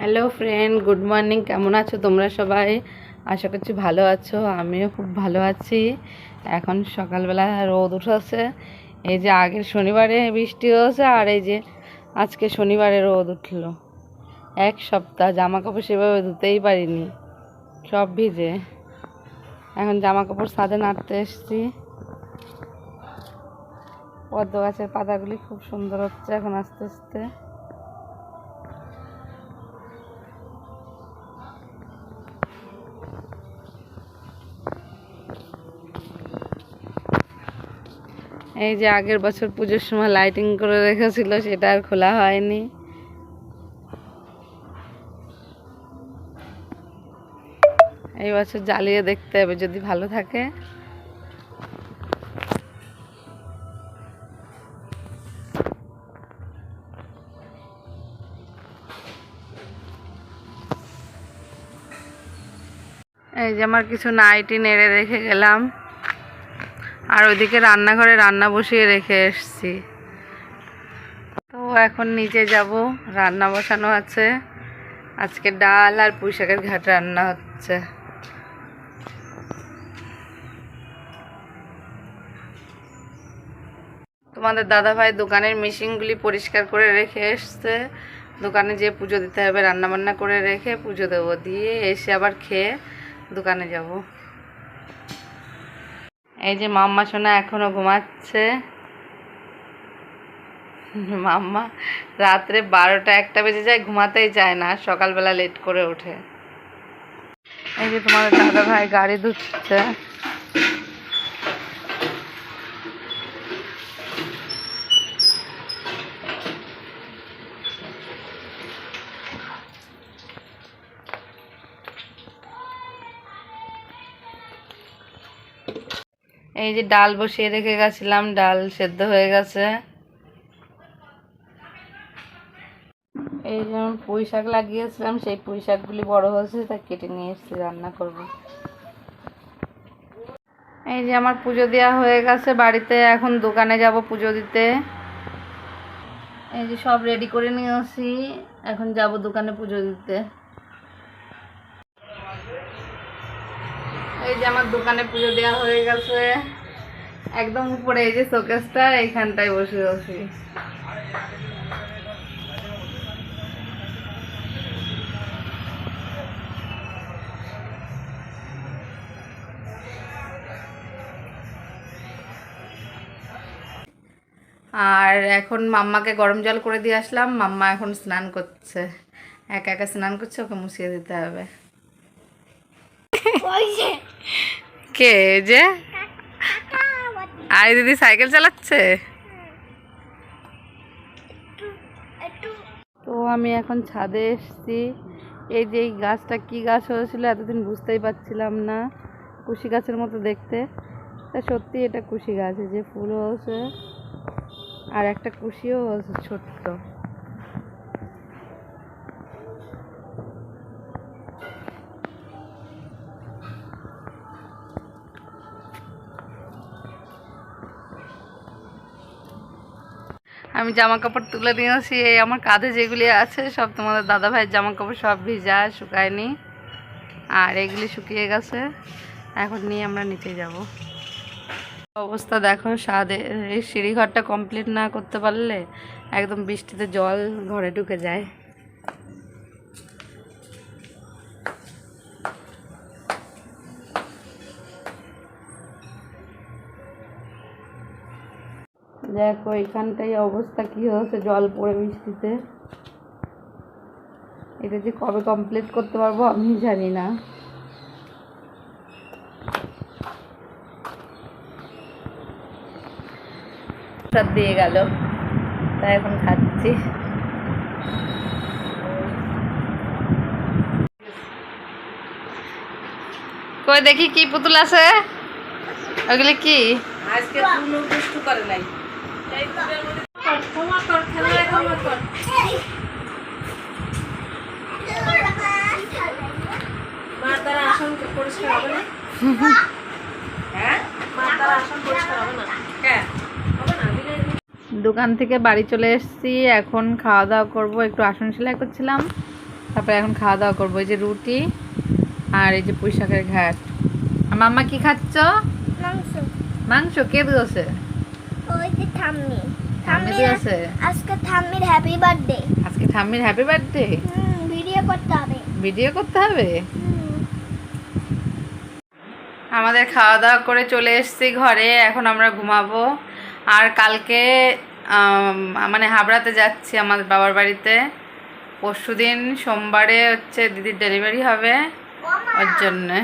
Hello friend good morning কেমন আছো তোমরা সবাই? আশা করছি ভালো আছো। আমিও খুব ভালো আছি। এখন সকালবেলা রোদ উঠেছে। এই যে আগের শনিবারে বৃষ্টি হয়েছে আর এই যে আজকে শনিবারে রোদ উঠল। এক সপ্তাহ জামা কাপড় সেভাবে ধুতেই পারিনি। সব ভিজে। এখন জামা কাপড় ছাদে নাড়তে এসেছি। পদ্ম গাছের পাতাগুলি খুব সুন্দর হচ্ছে এখন আস্তে আস্তে। এই যে আগের বছর পুজোর সময় লাইটিং করে রেখেছিল, সেটা আর খোলা হয়নি। এই বছর জ্বালিয়ে দেখতে হবে, যদি ভালো থাকে। এই যে আমার কিছু নাইটি নেড়ে রেখে গেলাম। আর ওইদিকে রান্নাঘরে রান্না বসিয়ে রেখে এসছি। তো এখন নিচে যাব, রান্না বসানো আছে। আজকে ডাল আর পুঁই শাকের ঘাট রান্না হচ্ছে। তোমাদের দাদা ভাই দোকানের মেশিনগুলি পরিষ্কার করে রেখে এসছে। দোকানে যেয়ে পুজো দিতে হবে রান্না বান্না করে রেখে পুজো দেবো। দিয়ে এসে আবার খেয়ে দোকানে যাব। এই যে মাম্মা সোনা এখনও ঘুমাচ্ছে। মাম্মা রাত্রে বারোটা একটা বেজে যায়, ঘুমাতেই চায় না, সকালবেলা লেট করে ওঠে। এই যে তোমার দাদা ভাই গাড়ি ধুচ্ছে। এই যে ডাল বসিয়ে রেখে গেছিলাম, ডাল সেদ্ধ হয়ে গেছে। এই যেমন পুঁই শাক লাগিয়েছিলাম, সেই পুঁই শাকগুলি বড় হয়েছে, তা কেটে নিয়ে এসেছি, রান্না করব। এই যে আমার পুজো দেওয়া হয়ে গেছে বাড়িতে, এখন দোকানে যাব পুজো দিতে। এই যে সব রেডি করে নিয়ে আসি, এখন যাব দোকানে পুজো দিতে এই যে আমার দোকানে পুজো দেওয়া হয়ে গেছে। একদম উপরে এই যে শোকেসটা, এইখানটায় বসে আছি। আর এখন মাম্মাকে গরম জল করে দিয়ে আসলাম। মাম্মা এখন স্নান করছে। একা একা স্নান করছে, ওকে মুছিয়ে দিতে হবে। কে? যে? আই দিদি সাইকেল চালাচ্ছে? তো আমি এখন ছাদে এসেছি। এই যে এই গাছটা কি গাছ হয়েছিল এতদিন বুঝতেই পারছিলাম না। কুশি গাছের মতো দেখতে। তা সত্যি এটা কুশি গাছ যে ফুল হয়েছে। আর একটা কুশিও হয়েছে ছোট্ট। আমি জামা কাপড় তুলে নিয়েছি এই আমার কাঁধে যেগুলি আছে, সব তোমাদের দাদা ভাইয়ের জামা কাপড় সব ভিজা, শুকায়নি। আর এগুলি শুকিয়ে গেছে, এখন নিয়ে আমরা নিচে যাব। অবস্থা দেখো, সাদে, এই সিঁড়িঘরটা কমপ্লিট না করতে পারলে একদম বৃষ্টিতে জল ঘরে ঢুকে যায়। দেখো এখানটাই অবস্থা কি হয়েছে? জল পড়ে বৃষ্টিতে। এটা যে কবে কমপ্লিট করতে পারব আমি জানি না। দিয়ে গেল। তাই এখন খাচ্ছি। কই দেখি কি পুতুল আছে? ওগুলি কি? আজকে করে নাই। পরিষ্কার হবে না হ্যাঁ আসন পরিষ্কার হবে না হ্যাঁ হবে না বিলে দোকান থেকে বাড়ি চলে এসেছি এখন খাওয়া দাওয়া করব। একটু আসন সেলাই করছিলাম তারপরে এখন খাওয়া দাওয়া করব। এই যে রুটি আর এই যে পুঁই শাকের ঘাট আর মাম্মা কি খাচ্ছ? মাংস। মাংস কে দিয়েছে? আজকে হ্যাপি বার্থডে আজকে হ্যাপি বার্থডে ভিডিও করতে হবে। ভিডিও করতে হবে? আমাদের খাওয়া দাওয়া করে চলে এসেছি ঘরে এখন আমরা ঘুমাবো। আর কালকে মানে হাবড়াতে যাচ্ছি আমাদের বাবার বাড়িতে। পরশু দিন সোমবারে হচ্ছে দিদির ডেলিভারি হবে ওর জন্যে।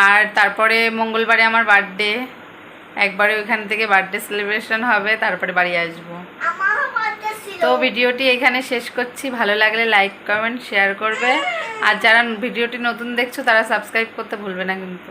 আর তারপরে মঙ্গলবারে আমার বার্থডে একবারে ওইখান থেকে বার্থডে সেলিব্রেশন হবে তারপরে বাড়ি আসব। তো ভিডিওটি এখানে শেষ করছি। ভালো লাগলে লাইক কমেন্ট শেয়ার করবে। আর যারা ভিডিওটি নতুন দেখছ তারা সাবস্ক্রাইব করতে ভুলবে না কিন্তু।